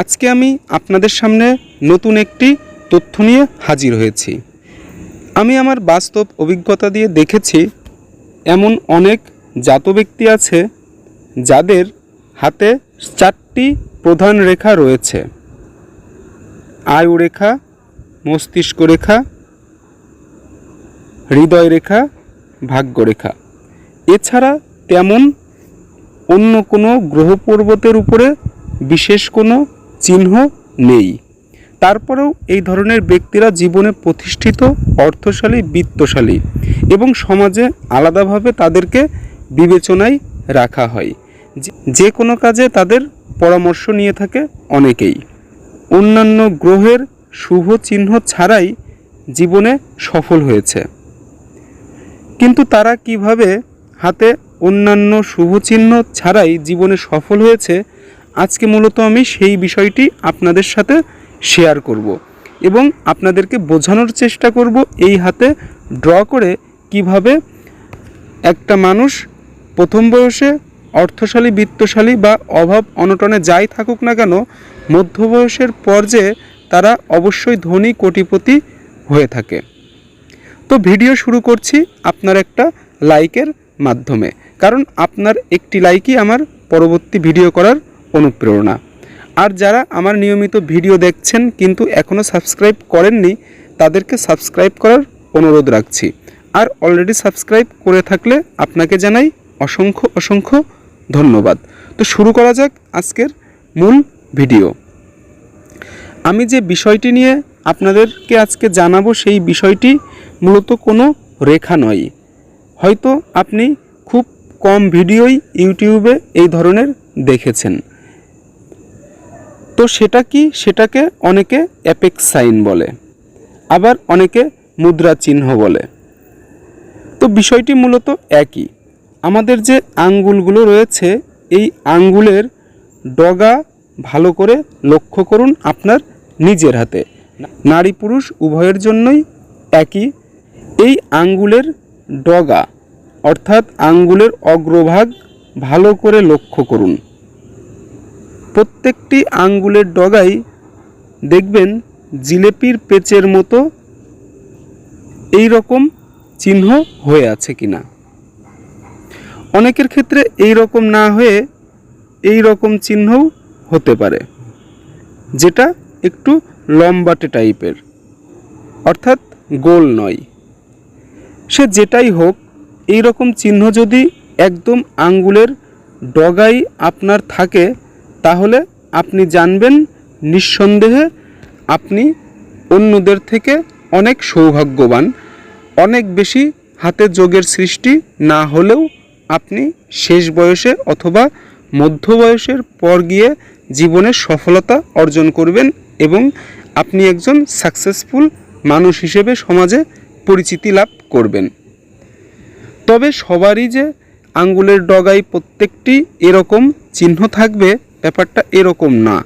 আজকে আমি আপনাদের সামনে নতুন একটি তথ্য নিয়ে হাজির হয়েছি। আমি আমার বাস্তব অভিজ্ঞতা দিয়ে দেখেছি, এমন অনেক জাত ব্যক্তি আছে যাদের হাতে চারটি প্রধান রেখা রয়েছে। আয়ু রেখা মস্তিষ্ক রেখা, হৃদয় রেখা, ভাগ্য রেখা। এছাড়া তেমন অন্য কোনো গ্রহ পর্বতের উপরে বিশেষ কোনো চিহ্ন নেই। তারপরেও এই ধরনের ব্যক্তিরা জীবনে প্রতিষ্ঠিত, অর্থশালী, বিত্তশালী এবং সমাজে আলাদাভাবে তাদেরকে বিবেচনায় রাখা হয়। যে- কোনো কাজে তাদের পরামর্শ নিয়ে থাকে অনেকেই। অন্যান্য গ্রহের শুভ চিহ্ন ছাড়াই জীবনে সফল হয়েছে। কিন্তু তারা কীভাবে হাতে অন্যান্য শুভ চিহ্ন ছাড়াই জীবনে সফল হয়েছে আজকে মূলত আমি সেই বিষয়টি আপনাদের সাথে শেয়ার করব এবং আপনাদেরকে বোঝানোর চেষ্টা করব এই হাতে ড্র করে কীভাবে একটা মানুষ প্রথম বয়সে অর্থশালী, বিত্তশালী বা অভাব অনটনে যাই থাকুক না কেন, মধ্য বয়সের পর্যায়ে তারা অবশ্যই ধনী, কোটিপতি হয়ে থাকে। তো ভিডিও শুরু করছি আপনার একটা লাইকের মাধ্যমে। কারণ আপনার একটি লাইকই আমার পরবর্তী ভিডিও করার অনুপ্রেরণা। আর যারা আমার নিয়মিত ভিডিও দেখছেন কিন্তু এখনও সাবস্ক্রাইব করেননি, তাদেরকে সাবস্ক্রাইব করার অনুরোধ রাখছি। আর অলরেডি সাবস্ক্রাইব করে থাকলে আপনাকে জানাই অসংখ্য অসংখ্য ধন্যবাদ। তো শুরু করা যাক আজকের মূল ভিডিও। আমি যে বিষয়টি নিয়ে আপনাদেরকে আজকে জানাব সেই বিষয়টি মূলত কোনো রেখা নয়। হয়তো আপনি খুব কম ভিডিওই ইউটিউবে এই ধরনের দেখেছেন। তো সেটা কি? সেটাকে অনেকে অ্যাপেক্স সাইন বলে, আবার অনেকে মুদ্রা চিহ্ন বলে। তো বিষয়টি মূলত একই। আমাদের যে আঙ্গুলগুলো রয়েছে, এই আঙ্গুলের ডগা ভালো করে লক্ষ্য করুন আপনার নিজের হাতে। নারী পুরুষ উভয়ের জন্যই একই। এই আঙ্গুলের ডগা, অর্থাৎ আঙ্গুলের অগ্রভাগ ভালো করে লক্ষ্য করুন। প্রত্যেকটি আঙ্গুলের ডগাই দেখবেন জিলেপির পেচের মতো এই রকম চিহ্ন হয়ে আছে কিনা। অনেকের ক্ষেত্রে এই রকম না হয়ে এই রকম চিহ্নও হতে পারে, যেটা একটু লম্বাটে টাইপের, অর্থাৎ গোল নয়। সে যেটাই হোক, এই রকম চিহ্ন যদি একদম আঙ্গুলের ডগাই আপনার থাকে তাহলে আপনি জানবেন নিঃসন্দেহে আপনি অন্যদের থেকে অনেক সৌভাগ্যবান। অনেক বেশি হাতে যোগের সৃষ্টি না হলেও আপনি শেষ বয়সে অথবা মধ্য বয়সের পর গিয়ে জীবনে সফলতা অর্জন করবেন এবং আপনি একজন সাকসেসফুল মানুষ হিসেবে সমাজে পরিচিতি লাভ করবেন। তবে সবারই যে আঙ্গুলের ডগায় প্রত্যেকটি এরকম চিহ্ন থাকবে ব্যাপারটা এরকম না।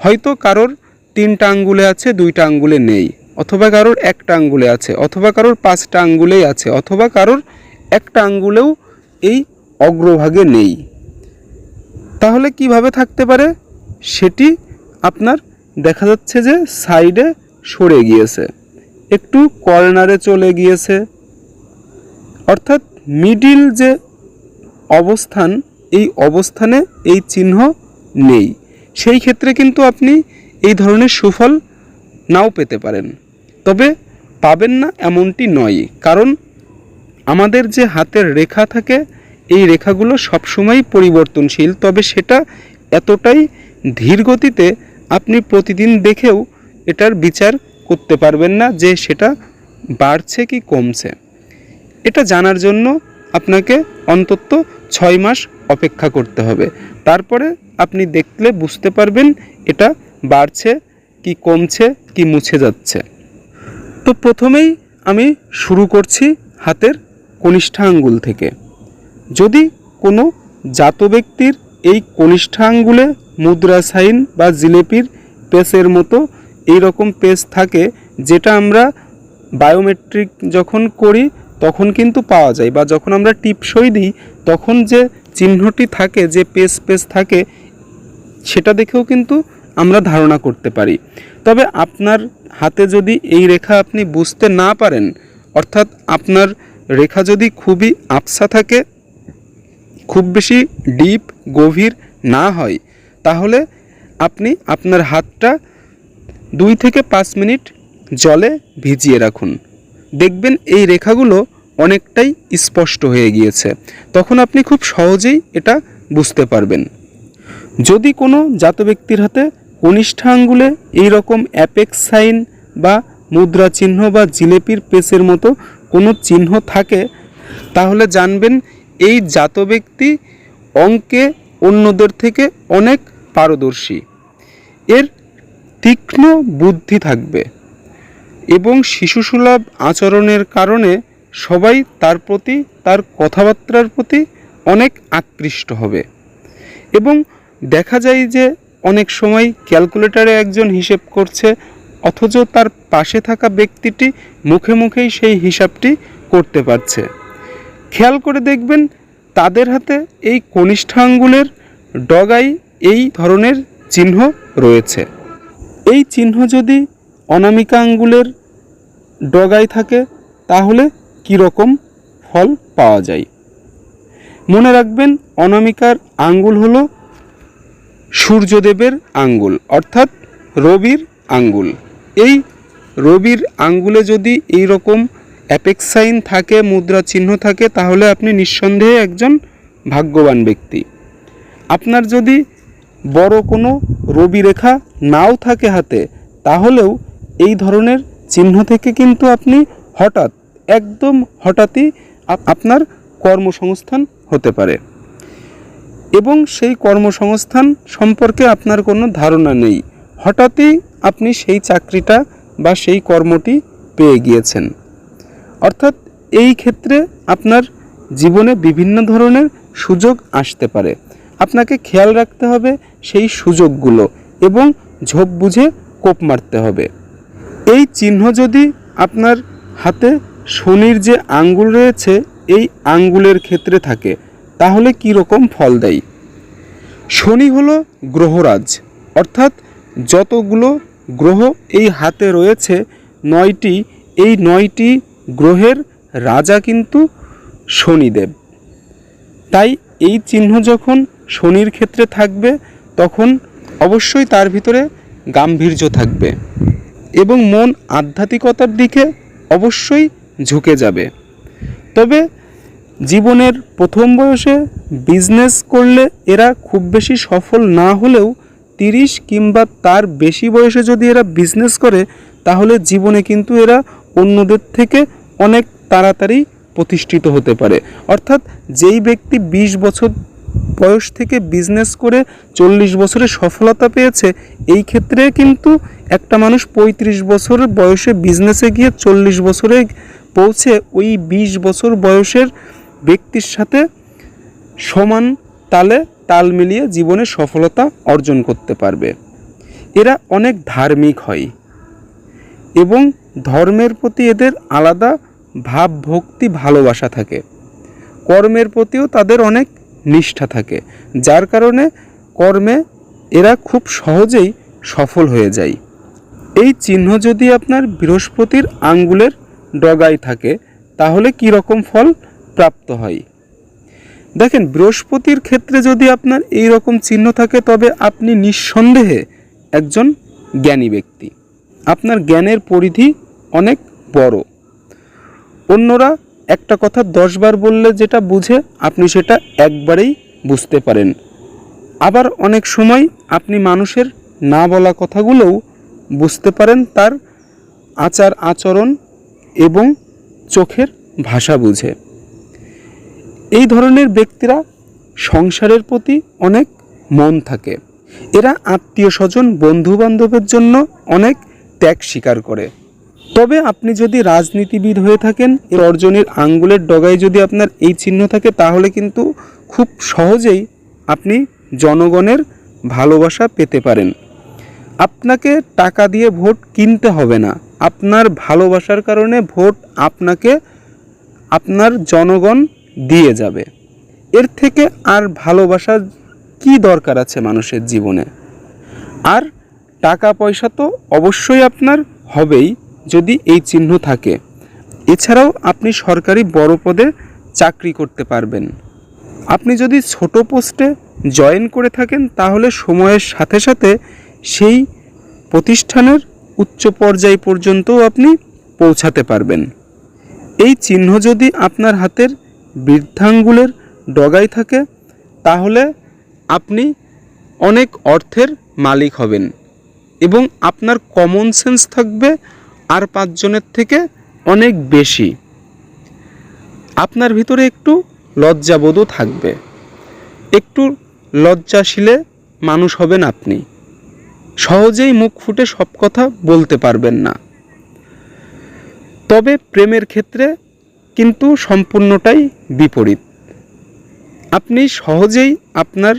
হয়তো কারোর তিনটা আঙ্গুলে আছে, দুইটা আঙ্গুলে নেই, অথবা কারোর একটা আঙ্গুলে আছে, অথবা কারোর পাঁচটা আঙ্গুলেই আছে, অথবা কারোর একটা আঙ্গুলেও এই অগ্রভাগে নেই। তাহলে কীভাবে থাকতে পারে? সেটি আপনার দেখা যাচ্ছে যে সাইডে সরে গিয়েছে, একটু কর্নারে চলে গিয়েছে। অর্থাৎ মিডিল যে অবস্থান এই অবস্থানে এই চিহ্ন নেই। সেই ক্ষেত্রে কিন্তু আপনি এই ধরনের সুফল নাও পেতে পারেন। তবে পাবেন না এমনটি নয়, কারণ আমাদের যে হাতের রেখা থাকে, এই রেখাগুলো সবসময় পরিবর্তনশীল। তবে সেটা এতটাই ধীর গতিতে আপনি প্রতিদিন দেখেও এটার বিচার করতে পারবেন না যে সেটা বাড়ছে কি কমছে। এটা জানার জন্য আপনাকে অন্তত ছয় মাস অপেক্ষা করতে হবে। তারপরে আপনি দেখলে বুঝতে পারবেন এটা বাড়ছে কি কমছে কি মুছে যাচ্ছে। তো প্রথমেই আমি শুরু করছি হাতের কনিষ্ঠা আঙ্গুল থেকে। যদি কোনো জাত ব্যক্তির এই কনিষ্ঠা আঙ্গুলে মুদ্রা সাইন বা জিলেপির পেসের মতো এই রকম পেস থাকে, যেটা আমরা বায়োমেট্রিক যখন করি তখন কিন্তু পাওয়া যায় বা যখন আমরা টিপসই দিই, তখন যে চিহ্নটি থাকে, যে পেস পেস থাকে, সেটা দেখেও কিন্তু আমরা ধারণা করতে পারি। তবে আপনার হাতে যদি এই রেখা আপনি বুঝতে না পারেন, অর্থাৎ আপনার রেখা যদি খুবই আবসা থাকে, খুব বেশি ডিপ, গভীর না হয়, তাহলে আপনি আপনার হাতটা দুই থেকে পাঁচ মিনিট জলে ভিজিয়ে রাখুন। দেখবেন এই রেখাগুলো অনেকটাই স্পষ্ট হয়ে গিয়েছে। তখন আপনি খুব সহজেই এটা বুঝতে পারবেন। যদি কোনো জাত ব্যক্তির হাতে কনিষ্ঠ আঙ্গুলে এই রকম অ্যাপেক্স সাইন বা মুদ্রা চিহ্ন বা জিলেপির পেসের মতো কোনো চিহ্ন থাকে, তাহলে জানবেন এই জাত ব্যক্তি অঙ্কে অন্যদের থেকে অনেক পারদর্শী। এর তীক্ষ্ণ বুদ্ধি থাকবে। এবং শিশুসুলভ আচরণের কারণে সবাই তার প্রতি, তার কথাবার্তার প্রতি অনেক আকৃষ্ট হবে। এবং দেখা যায় যে অনেক সময় ক্যালকুলেটরে একজন হিসেব করছে, অথচ তার পাশে থাকা ব্যক্তিটি মুখে মুখেই সেই হিসাবটি করতে পারছে। খেয়াল করে দেখবেন, তাদের হাতে এই কনিষ্ঠ আঙ্গুলের ডগায় এই ধরনের চিহ্ন রয়েছে। এই চিহ্ন যদি অনামিকা আঙ্গুলের ডগায় থাকে, তাহলে কীরকম ফল পাওয়া যায়? মনে রাখবেন, অনামিকার আঙ্গুল হল সূর্যদেবের আঙ্গুল, অর্থাৎ রবির আঙ্গুল। এই রবির আঙ্গুলে যদি এই রকম অ্যাপেক্স সাইন থাকে মুদ্রা চিহ্ন থাকে, তাহলে আপনি নিঃসন্দেহে একজন ভাগ্যবান ব্যক্তি। আপনার যদি বড় কোনো রবি রেখা নাও থাকে হাতে, তাহলেও এই ধরনের চিহ্ন থেকে কিন্তু আপনি হঠাৎ, একদম হঠাৎই আপনার কর্মসংস্থান হতে পারে। এবং সেই কর্মসংস্থান সম্পর্কে আপনার কোনো ধারণা নেই। হঠাৎই আপনি সেই চাকরিটা বা সেই কর্মটি পেয়ে গিয়েছেন। অর্থাৎ এই ক্ষেত্রে আপনার জীবনে বিভিন্ন ধরনের সুযোগ আসতে পারে। আপনাকে খেয়াল রাখতে হবে সেই সুযোগগুলো এবং ঝোপ বুঝে কোপ মারতে হবে। এই চিহ্ন যদি আপনার হাতে শনির যে আঙ্গুল রয়েছে, এই আঙ্গুলের ক্ষেত্রে থাকে, তাহলে কী রকম ফল দেয়? শনি হলো গ্রহরাজ, অর্থাৎ যতগুলো গ্রহ এই হাতে রয়েছে, নয়টি, এই নয়টি গ্রহের রাজা কিন্তু শনিদেব। তাই এই চিহ্ন যখন শনির ক্ষেত্রে থাকবে, তখন অবশ্যই তার ভিতরে গাম্ভীর্য থাকবে। এবং মন আধ্যাত্মিকতার দিকে অবশ্যই ঝুঁকে যাবে। তবে জীবনের প্রথম বয়সে বিজনেস করলে এরা খুব বেশি সফল না হলেও তিরিশ কিংবা তার বেশি বয়সে যদি এরা বিজনেস করে, তাহলে জীবনে কিন্তু এরা অন্যদের থেকে অনেক তাড়াতাড়ি প্রতিষ্ঠিত হতে পারে। অর্থাৎ যেই ব্যক্তি বিশ বছর বয়স থেকে বিজনেস করে চল্লিশ বছরে সফলতা পেয়েছে, এই ক্ষেত্রে কিন্তু একটা মানুষ পঁয়ত্রিশ বছর বয়সে বিজনেসে গিয়ে চল্লিশ বছরে পৌঁছে ওই বিশ বছর বয়সের ব্যক্তির সাথে সমান তালে তাল মিলিয়ে জীবনে সফলতা অর্জন করতে পারবে। এরা অনেক ধার্মিক হয় এবং ধর্মের প্রতি এদের আলাদা ভাব ভক্তি ভালোবাসা থাকে। কর্মের প্রতিও তাদের অনেক নিষ্ঠা থাকে। যার কারণে কর্মে এরা খুব সহজেই সফল হয়ে যায়। এই চিহ্ন যদি আপনার বৃহস্পতির আঙ্গুলের ডগায় থাকে, তাহলে কী রকম ফল প্রাপ্ত হয়? দেখেন, বৃহস্পতির ক্ষেত্রে যদি আপনার এই রকম চিহ্ন থাকে, তবে আপনি নিঃসন্দেহে একজন জ্ঞানী ব্যক্তি। আপনার জ্ঞানের পরিধি অনেক বড়। অন্যরা একটা কথা দশবার বললে যেটা বুঝে, আপনি সেটা একবারেই বুঝতে পারেন। আবার অনেক সময় আপনি মানুষের না বলা কথাগুলোও বুঝতে পারেন তার আচার, আচরণ এবং চোখের ভাষা বুঝে। এই ধরনের ব্যক্তিরা সংসারের প্রতি অনেক মন থাকে। এরা আত্মীয় স্বজন বন্ধু বান্ধবের জন্য অনেক ত্যাগ স্বীকার করে। তবে আপনি যদি রাজনীতিবিদ হয়ে থাকেন অর্জনের আঙ্গুলের ডগায় যদি আপনার এই চিহ্ন থাকে, তাহলে কিন্তু খুব সহজেই আপনি জনগণের ভালোবাসা পেতে পারেন। আপনাকে টাকা দিয়ে ভোট কিনতে হবে না। আপনার ভালোবাসার কারণে ভোট আপনাকে, আপনার জনগণ দিয়ে যাবে। এর থেকে আর ভালোবাসা কি দরকার আছে মানুষের জীবনে? আর টাকা পয়সা তো অবশ্যই আপনার হবেই। যদি এই চিহ্ন থাকে। এছাড়াও আপনি সরকারি বড় পদে চাকরি করতে পারবেন। আপনি যদি ছোট পোস্টে জয়েন করে থাকেন, তাহলে সময়ের সাথে সাথে সেই প্রতিষ্ঠানের উচ্চ পর্যায় পর্যন্তও আপনি পৌঁছাতে পারবেন। এই চিহ্ন যদি আপনার হাতের বৃদ্ধাঙ্গুলের ডগায় থাকে, তাহলে আপনি অনেক অর্থের মালিক হবেন এবং আপনার কমন সেন্স থাকবে আর পাঁচজনের থেকে অনেক বেশি। আপনার ভিতরে একটু লজ্জাবোধও থাকবে। একটু লজ্জাশীলে মানুষ হবেন আপনি। সহজেই মুখ ফুটে সব কথা বলতে পারবেন না। তবে প্রেমের ক্ষেত্রে কিন্তু সম্পূর্ণটাই বিপরীত। আপনি সহজেই আপনার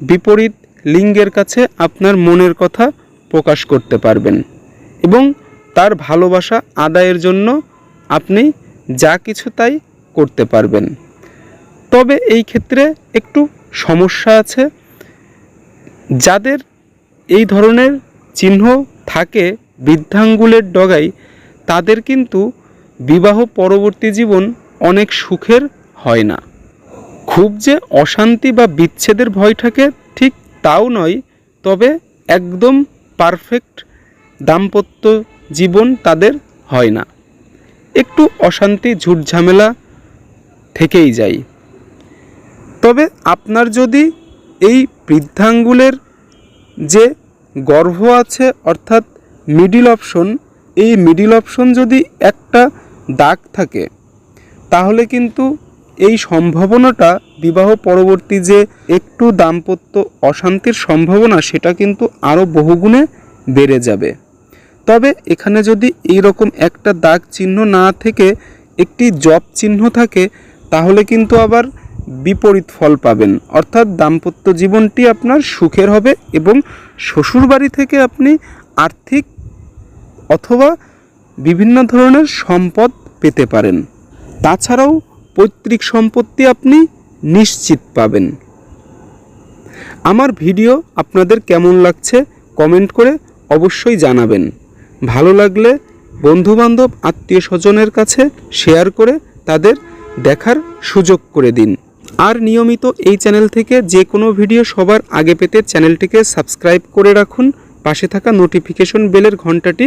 বিপরীত লিঙ্গের কাছে আপনার মনের কথা প্রকাশ করতে পারবেন এবং তার ভালোবাসা আদায়ের জন্য আপনি যা কিছু তাই করতে পারবেন। তবে এই ক্ষেত্রে একটু সমস্যা আছে। যাদের এই ধরনের চিহ্ন থাকে বৃদ্ধাঙ্গুলের ডগায়, তাদের কিন্তু বিবাহ পরবর্তী জীবন অনেক সুখের হয় না। খুব যে অশান্তি বা বিচ্ছেদের ভয় থাকে ঠিক তাও নয়, তবে একদম পারফেক্ট দাম্পত্য জীবন তাদের হয় না। একটু অশান্তি, ঝুটঝামেলা থেকেই যায়। তবে আপনার যদি এই বৃদ্ধাঙ্গুলের যে গর্ভ আছে, অর্থাৎ মিডিল অপশন এই মিডিল অপশন যদি একটা দাগ থাকে, তাহলে কিন্তু এই সম্ভাবনাটা বিবাহ পরবর্তী যে একটু দাম্পত্য অশান্তির সম্ভাবনা, সেটা কিন্তু আরও বহুগুণে বেড়ে যাবে। তবে এখানে যদি এই রকম একটা দাগ চিহ্ন না থেকে একটি জব চিহ্ন থাকে, তাহলে কিন্তু আবার বিপরীত ফল পাবেন। অর্থাৎ দাম্পত্য জীবনটি আপনার সুখের হবে এবং শ্বশুরবাড়ি থেকে আপনি আর্থিক অথবা বিভিন্ন ধরনের সম্পদ পেতে পারেন। তাছাড়াও পৈতৃক সম্পত্তি আপনি নিশ্চিত পাবেন। আমার ভিডিও আপনাদের কেমন লাগছে কমেন্ট করে অবশ্যই জানাবেন। ভালো লাগলে বন্ধুবান্ধব, আত্মীয় স্বজনের কাছে শেয়ার করে তাদের দেখার সুযোগ করে দিন। আর নিয়মিত এই চ্যানেল থেকে যে কোনো ভিডিও সবার আগে পেতে চ্যানেলটিকে সাবস্ক্রাইব করে রাখুন। পাশে থাকা নোটিফিকেশন বেলের ঘন্টাটি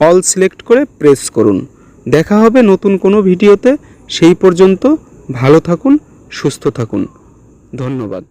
অল সিলেক্ট করে প্রেস করুন। দেখা হবে নতুন কোনো ভিডিওতে সেই পর্যন্ত ভালো থাকুন, সুস্থ থাকুন। ধন্যবাদ।